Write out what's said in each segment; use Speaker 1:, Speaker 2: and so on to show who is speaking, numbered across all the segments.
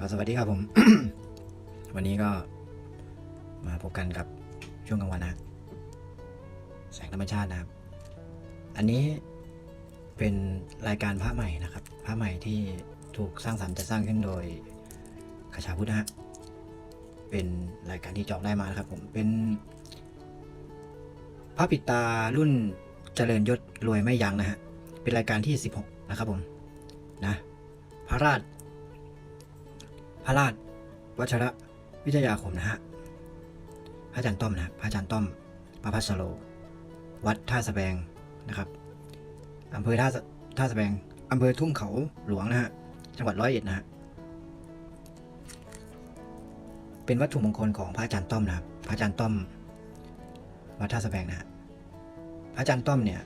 Speaker 1: สวัสดีครับผม วันนี้ก็มาพบกันกับช่วงกลางวันนะแสงธรรมชาตินะครับ อันนี้เป็นรายการพระใหม่นะครับพระใหม่ที่ถูกสร้างสรรค์จะสร้างขึ้นโดยขชาพุทธะเป็นรายการที่จองได้มานะครับ ผมเป็นพระปิตารุ่นเจริญยศรวยไม่ยั้งนะฮะเป็นรายการที่ 16 นะครับผมนะพระราช ระราชวัชระวิทยาคมนะฮะพระอาจารย์ต้อมนะพระอาจารย์ต้อมประพัสโล วัดท่าสแบงนะครับอำเภอท่าสท่าสแบงอำเภอทุ่งเขาหลวงนะฮะจังหวัดร้อยเอ็ดนะฮะเป็นวัตถุมงคลของพระอาจารย์ต้อมนะครับพระอาจารย์ต้อมวัดท่าสแบงนะฮะพระอาจารย์ต้อมเนี่ย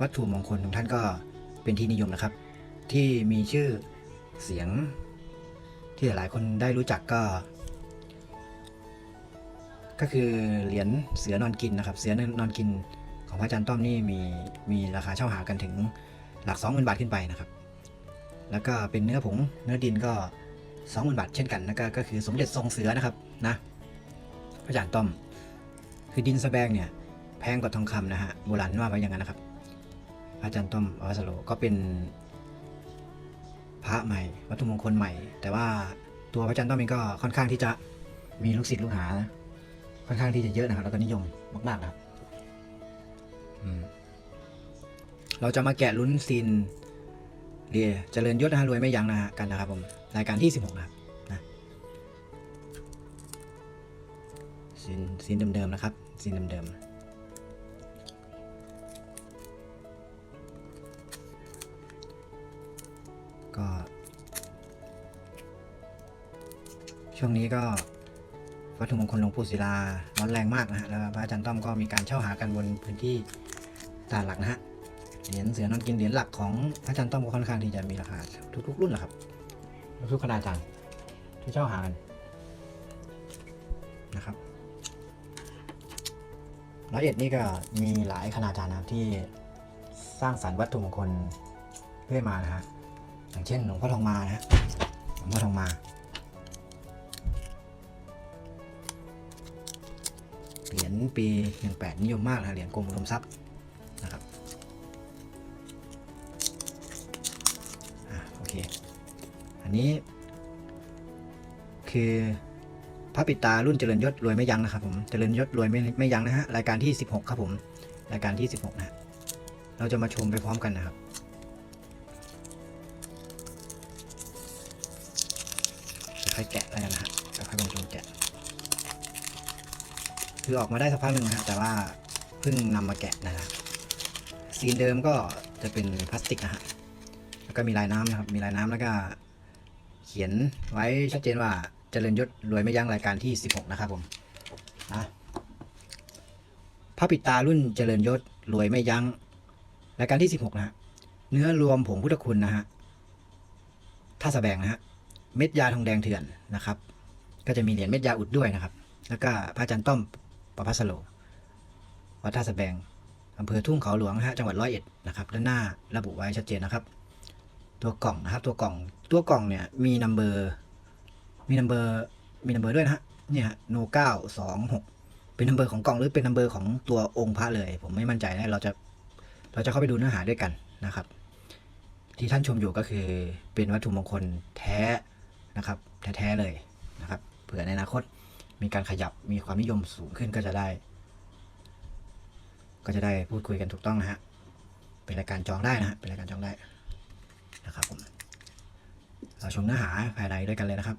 Speaker 1: วัตถุมงคลของท่านก็เป็นที่นิยมนะครับ ที่มีชื่อเสียง ที่หลายๆคนได้รู้จักก็ ก็คือเหรียญเสือนอนกินนะครับ เสือนอนกินของพระอาจารย์ต้อมนี่มีมีราคาเช่าหากันถึงหลัก 20,000 บาทขึ้นไปนะครับ แล้วก็เป็นเนื้อผงเนื้อดินก็ 20,000 บาทเช่นกันนะก็ก็คือสมเด็จทรงเสือนะครับนะพระอาจารย์ต้อม คือดินสแบงเนี่ยแพงกว่าทองคำนะฮะโบราณว่าไว้อย่างนั้นนะครับพระอาจารย์ต้อมอวัสโลก็เป็น พระใหม่ วัตถุมงคลใหม่ แต่ว่าตัวพระอาจารย์ต้อมเองก็ค่อนข้างที่จะมีลูกศิษย์ลูกหา ค่อนข้างที่จะเยอะนะครับ แล้วก็นิยมมากๆนะครับเราจะมาแกะลุ้นซีนเรียเจริญยศนะฮะรวยไม่ยั้งนะฮะกันนะครับผมรายการที่ 16 นะครับนะซีนซีนเดิมๆนะครับซีนเดิมๆ ก็ ช่วงนี้ก็วัตถุมงคลหลวงปู่ศิลาร้อนแรงมากนะฮะแล้วพระอาจารย์ต้อมก็มีการเช่าหากันบนพื้นที่ตลาดหลักนะฮะเหรียญเสือนอนกินเหรียญหลักของพระอาจารย์ต้อมก็ค่อนข้างที่จะมีราคาทุกๆรุ่นแหละครับทุกๆขนาดจารย์ที่เช่าหากันนะครับร้อยเอ็ดนี่ก็มีหลายคณาจารย์นะครับที่สร้างสรรค์วัตถุมงคลเรื่อยมานะฮะ อย่างเช่นหลวงพ่อทองมานะหลวงพ่อทองมาเหรียญปี 18 นิยมมากนะเหรียญกรมอุดมทรัพย์นะครับอโอเค อันนี้ คือพระปิตารุ่นเจริญยศรวยไม่ยั้งนะครับผม เจริญยศรวยไม่ไม่ยั้งนะฮะ รายการที่ 16 ครับผม รายการที่ 16 นะฮะเราจะมาชมไปพร้อมกันนะครับ ค่อยแกะแล้วกันนะฮะค่อยๆลองชมแกะ คือออกมาได้สักพักหนึ่งนะฮะแต่ว่าเพิ่งนำมาแกะนะฮะซีนเดิมก็จะเป็นพลาสติกนะฮะแล้วก็มีลายน้ำนะครับมีลายน้ำแล้วก็ เขียนไว้ชัดเจนว่าเจริญยศรวยไม่ยั้งรายการที่ 16 นะครับผมนะพระปิดตารุ่นเจริญยศรวยไม่ยั้งรายการที่ 16 นะฮะเนื้อรวมผงพุทธคุณนะฮะท่าสแบงนะฮะ เม็ดยาทองแดงเถื่อนนะครับ ก็จะมีเหรียญเม็ดยาอุดด้วยนะครับ แล้วก็พระอาจารย์ต้อมประพัสโลวัดท่าสแบงอำเภอทุ่งเขาหลวงฮะจังหวัดร้อยเอ็ดนะครับด้านหน้าระบุไว้ชัดเจนนะครับ ตัวกล่องนะครับ ตัวกล่องตัวกล่องเนี่ยมีนัมเบอร์มีนัมเบอร์มีนัมเบอร์ด้วยนะฮะเนี่ยโนเก้าสองหกเป็นนัมเบอร์ของกล่องหรือเป็นนัมเบอร์ของตัวองค์พระเลย ผมไม่มั่นใจนะเราจะเราจะเข้าไปดูเนื้อหาด้วยกันนะครับ ที่ท่านชมอยู่ก็คือเป็นวัตถุมงคลแท้ นะครับแท้ๆเลยนะครับเผื่อในอนาคตมีการขยับมีความนิยมสูงขึ้นก็จะได้ ก็จะได้พูดคุยกันถูกต้องนะฮะเป็นรายการจองได้นะฮะเป็นรายการจองได้นะครับผมเราชมเนื้อหาภายในด้วยกันเลยนะครับ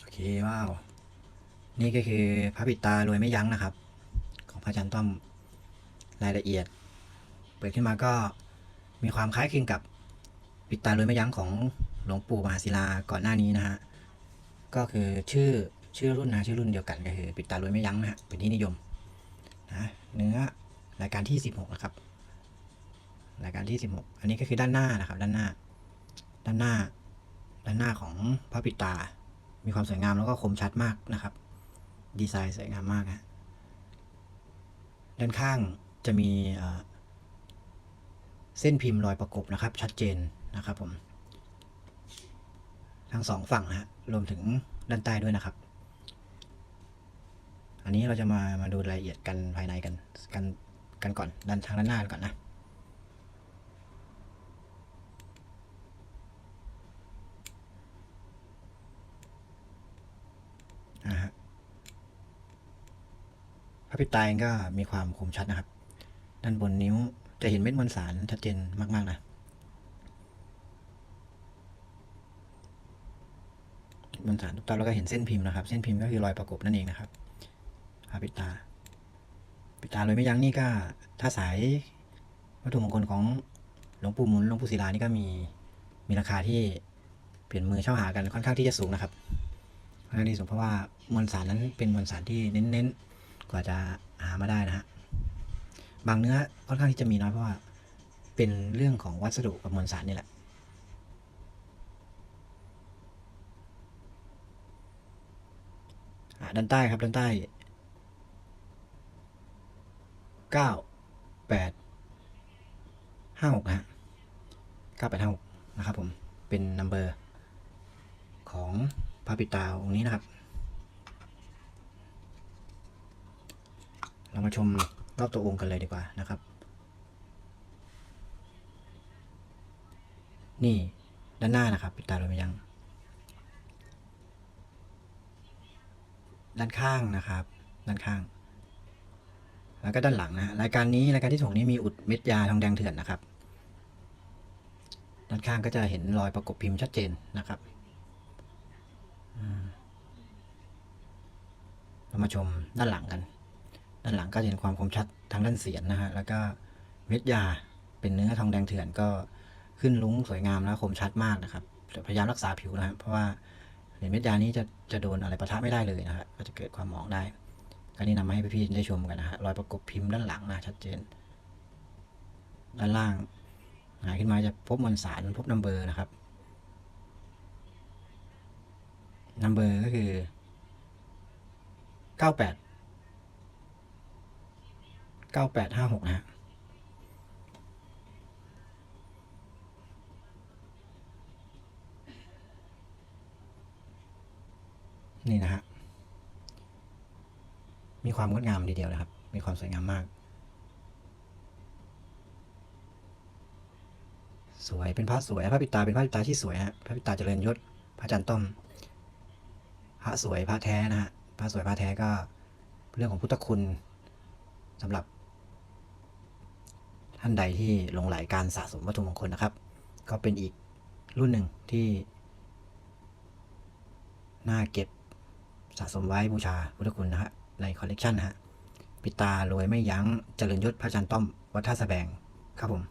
Speaker 1: โอเคว้าวนี่ก็คือพระปิดตารวยไม่ยั้งนะครับ ของพระอาจารย์ต้อมรายละเอียด เปิดขึ้นมาก็มีความคล้ายคลึงกับ ปิดตารวยไม่ยั้งของหลวงปู่มหาศิลาก่อนหน้านี้นะฮะก็คือชื่อชื่อรุ่นนะชื่อรุ่นเดียวกันก็คือ ปิดตารวยไม่ยั้งนะฮะเป็นที่นิยมนะเนื้อรายการที่ 16นะครับรายการที่ 16 อันนี้ก็คือด้านหน้านะครับ ด้านหน้า ด้านหน้า ด้านหน้าของพระปิดตา มีความสวยงามแล้วก็คมชัดมากนะครับ ดีไซน์สวยงามมากนะด้านข้างจะมีเส้นพิมพ์รอยประกบนะครับ ชัดเจน นะครับผมทั้งสองฝั่งนะฮะรวมถึงด้านใต้ด้วยนะครับ อันนี้เราจะมามาดูรายละเอียดกันภายในกันกันกันก่อนด้านทางด้านหน้าก่อนนะนะฮะพระพิตายก็มีความคมชัดนะครับ ด้านบนนิ้วจะเห็นเม็ดมวลสารชัดเจนมาก ๆ นะ มวลสารทุกตาแล้วก็เห็นเส้นพิมพ์นะครับ เส้นพิมพ์ก็คือรอยประกบนั่นเองนะครับพระพิตา ปิตาเลยไม่ยั้งนี่ก็ ถ้าสายวัตถุมงคลของหลวงปู่มุนหลวงปู่ศิลานี่ก็มีมีราคาที่เปลี่ยนมือเช่าหากันค่อนข้างที่จะสูงนะครับค่อนข้างที่สูงเพราะว่ามวลสารนั้นเป็นมวลสารที่เน้นๆกว่าจะหามาได้นะฮะบางเนื้อค่อนข้างที่จะมีน้อยเพราะว่าเป็นเรื่องของวัสดุกับมวลสารนี่แหละ อะ ด้านใต้ครับด้านใต้เก้าแปดห้าหกฮะเก้าแปดห้าหกนะครับผมเป็นนัมเบอร์ของพระปิตาองค์นี้นะครับ เรามาชมรอบตัวองค์กันเลยดีกว่านะครับ นี่ด้านหน้านะครับ ปิตาโดยไม่ยั้ง ด้านข้างนะครับ ด้านข้าง แล้วก็ด้านหลังนะรายการนี้รายการที่สองนี้มีอุดเม็ดยาทองแดงเถื่อนนะครับ ด้านข้างก็จะเห็นรอยประกบพิมพ์ชัดเจนนะครับเรามาชมด้านหลังกัน ด้านหลังก็เห็นความคมชัดทางด้านเสียนนะฮะแล้วก็เม็ดยาเป็นเนื้อทองแดงเถื่อนก็ขึ้นลุ้งสวยงามแล้วคมชัดมากนะครับพยายามรักษาผิวนะครับเพราะว่า เหรียญเม็ดยานี้จะจะโดนอะไรประทะไม่ได้เลยนะฮะก็จะเกิดความหมองได้ก็นี่นำมาให้พี่ๆได้ชมกันนะฮะรอยประกบพิมพ์ด้านหลังนะชัดเจน ด้านล่างหายขึ้นมาจะพบมวลสารพบนัมเบอร์นะครับนัมเบอร์ก็คือเก้าแปดเก้าแปดห้าหกนะฮะ นี่นะฮะ มีความงดงามทีเดียวนะครับ มีความสวยงามมาก สวย เป็นพระสวย พระปิตาเป็นพระปิตาที่สวยฮะ พระปิตาเจริญยศ พระจันทร์ต้อม พระสวย พระแท้นะฮะ พระสวย พระแท้ก็เรื่องของพุทธคุณสำหรับ ท่านใดที่หลงไหลการสะสมวัตถุมงคลนะครับ ก็เป็นอีกรุ่นหนึ่งที่น่าเก็บ สะสมไว้บูชาพุทธคุณนะฮะในคอลเลกชันนะฮะปิตารวยไม่ยั้งเจริญยศพระจันทร์ต้อมวัดท่าสแบงครับผม